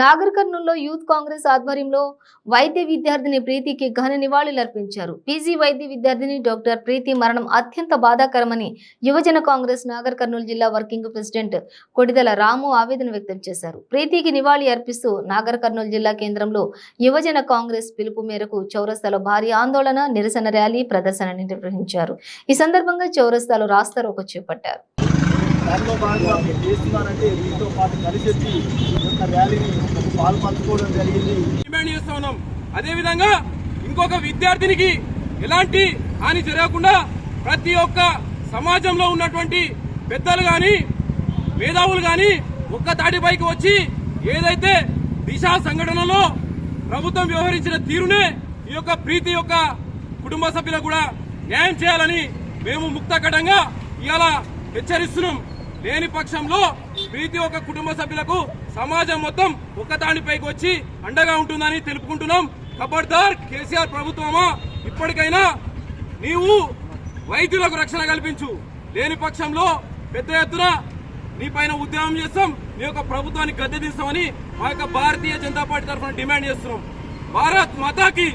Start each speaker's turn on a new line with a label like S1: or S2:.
S1: నాగర్ కర్నూల్లో యూత్ కాంగ్రెస్ ఆధ్వర్యంలో వైద్య విద్యార్థిని ప్రీతికి ఘన నివాళులర్పించారు. పీజీ వైద్య విద్యార్థిని డాక్టర్ ప్రీతి మరణం అత్యంత బాధాకరమని యువజన కాంగ్రెస్ నాగర్ కర్నూలు జిల్లా వర్కింగ్ ప్రెసిడెంట్ కొడిదల రాము ఆవేదన వ్యక్తం చేశారు. ప్రీతికి నివాళి అర్పిస్తూ నాగర్ కర్నూలు జిల్లా కేంద్రంలో యువజన కాంగ్రెస్ పిలుపు మేరకు చౌరస్తాలో భారీ ఆందోళన నిరసన ర్యాలీ ప్రదర్శన నిర్వహించారు. ఈ సందర్భంగా చౌరస్తాలో రాస్తారోకో చేపట్టారు.
S2: దానిలో భాగంగా మీరు చేస్తున్నారంటే మీతో పాటు కలిసి వచ్చి యొక్క ర్యాలీని పాల్పంచుకోవడం జరిగింది.
S3: డిమాండ్ చేస్తా ఉన్నాం. అదేవిధంగా ఇంకొక విద్యార్థినికి ఎలాంటి హాని జరగకుండా ప్రతి ఒక్క సమాజంలో ఉన్నటువంటి పెద్దలు కానీ మేధావులు కానీ ఒక్క తాటిపైకి వచ్చి ఏదైతే దిశా సంఘటనలో ప్రభుత్వం వ్యవహరించిన తీరునే ఈ యొక్క ప్రీతి యొక్క కుటుంబ సభ్యులకు కూడా న్యాయం చేయాలని మేము ముక్తకటంగా ఇవాళ హెచ్చరిస్తున్నాం. లేని పక్షంలో ప్రీతి ఒక్క కుటుంబ సభ్యులకు సమాజం మొత్తం ఒక్కదానిపైకి వచ్చి అండగా ఉంటుందని తెలుపుకుంటున్నాం. ఖబర్దార్ కేసీఆర్ ప్రభుత్వమా? ఇప్పటికైనా నీవు వైద్యులకు రక్షణ కల్పించు. లేని పక్షంలో పెద్ద ఎత్తున నీ పైన ఉద్యమం చేస్తాం. నీ యొక్క ప్రభుత్వాన్ని గద్దె తీస్తామని మా యొక్క భారతీయ జనతా పార్టీ తరఫున డిమాండ్ చేస్తున్నాం. భారత్ మాతాకి